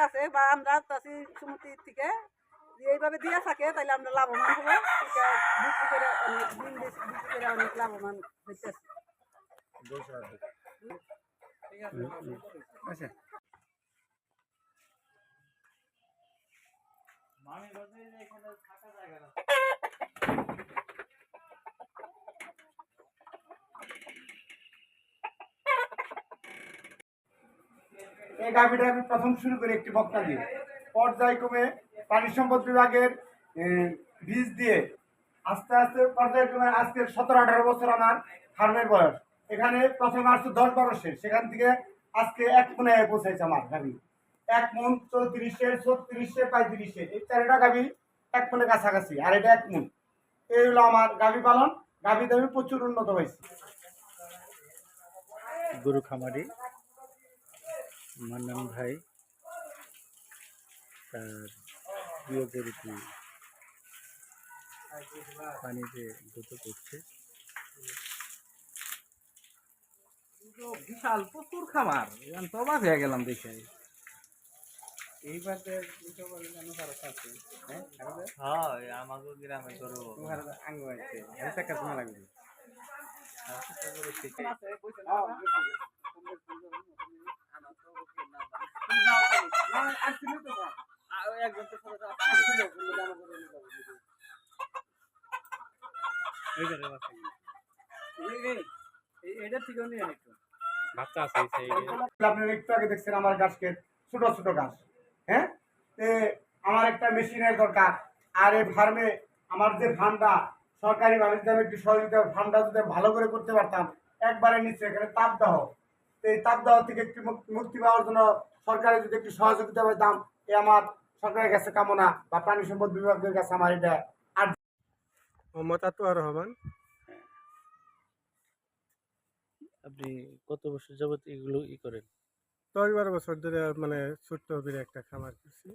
আছে বা আমরা চাষি সমিতি থেকে এইভাবে দিয়ে থাকে তাহলে আমরা লাভবান হব। এটা বিক্রি করে অনেক দিন বেশি বিক্রি করে অনেক লাভবান হইতেছে। আচ্ছা। এই গাভিটা আমি প্রথম শুরু করি একটি বক্তা দিয়ে। পর্যায়ক্রমে প্রাণী সম্পদ বিভাগের বীজ দিয়ে আস্তে আস্তে পর্যায়ক্রমে আজকে সতেরো আঠারো বছর আমার ফার্মের বয়স। এখানে প্রথমে আসছে দশ বারোশে সেখান থেকে আজকে এক মনে পৌঁছেছে আমার গাভি এক মন চৌত্রিশে, ছত্রিশে, পঁয়ত্রিশে। এই চারিটা গাভি এক মনে কাছাকাছি, আর এটা এক মন। এই হলো আমার গাভি পালন। গাভি দামি প্রচুর উন্নত হয়েছে। গরু খামারি। মান্নান ভাই। তার প্রিয় গরুটি পানিতে দ্রুত করছে। বিশাল প্রচুর খামার এখন তো অবাক হয়ে গেলাম দেখে। এইবার হ্যাঁ হয় আমাকে গ্রামে আঙ্গ আছে এই টাকা তোমার লাগবে এটা থেকেও নিয়ে একটু বাচ্চা আছে এই সাইডে দেখছেন আমার গাছকে, ছোট ছোট গাছ হ্যাঁ? আমার একটা মেশিনের দরকার। আর এই ফার্মে আমার যে ফান্ডা সরকারি ভাবে একটু সহযোগিতা ফান্ডা যদি ভালো করে করতে পারতাম, একবারে নিচ্ছে এখানে তাপদাহ তো এই তাপদাহ থেকে একটি মুক্তি পাওয়ার জন্য সরকারের যদি একটু সহযোগিতা পেতাম এ আমার সরকারের কাছে কামনা বা প্রাণী সম্পদ বিভাগের কাছে আমার এটা আর মোহাম্মদ আতোয়ার রহমান আপনি কত বছর যাবত এগুলো ই করেন? দশ বারো বছর ধরে মানে ছোট্ট করে একটা খামার করছি।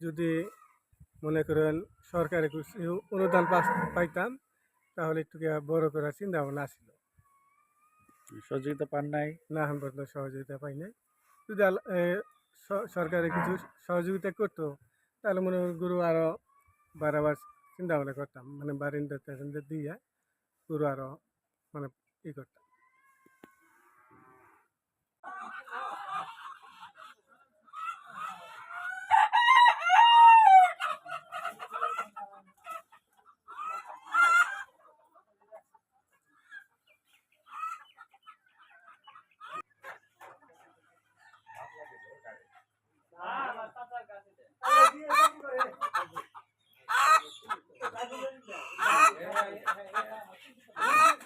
যদি মনে করেন সরকারি কিছু অনুদান পাইতাম তাহলে একটু কি বড় করার চিন্তা ভাবনা আসছিল সহযোগিতা পান নাই? না আমি পর্যন্ত সহযোগিতা পাই নাই। যদি সরকারে কিছু সহযোগিতা করতো, তাহলে মনে গরু আরও বারবার চিন্তা ভাবনা করতাম। মানে বারিন্দা প্যাসেঞ্জার দিয়ে গরু আরও মানে ই করতাম। Ah!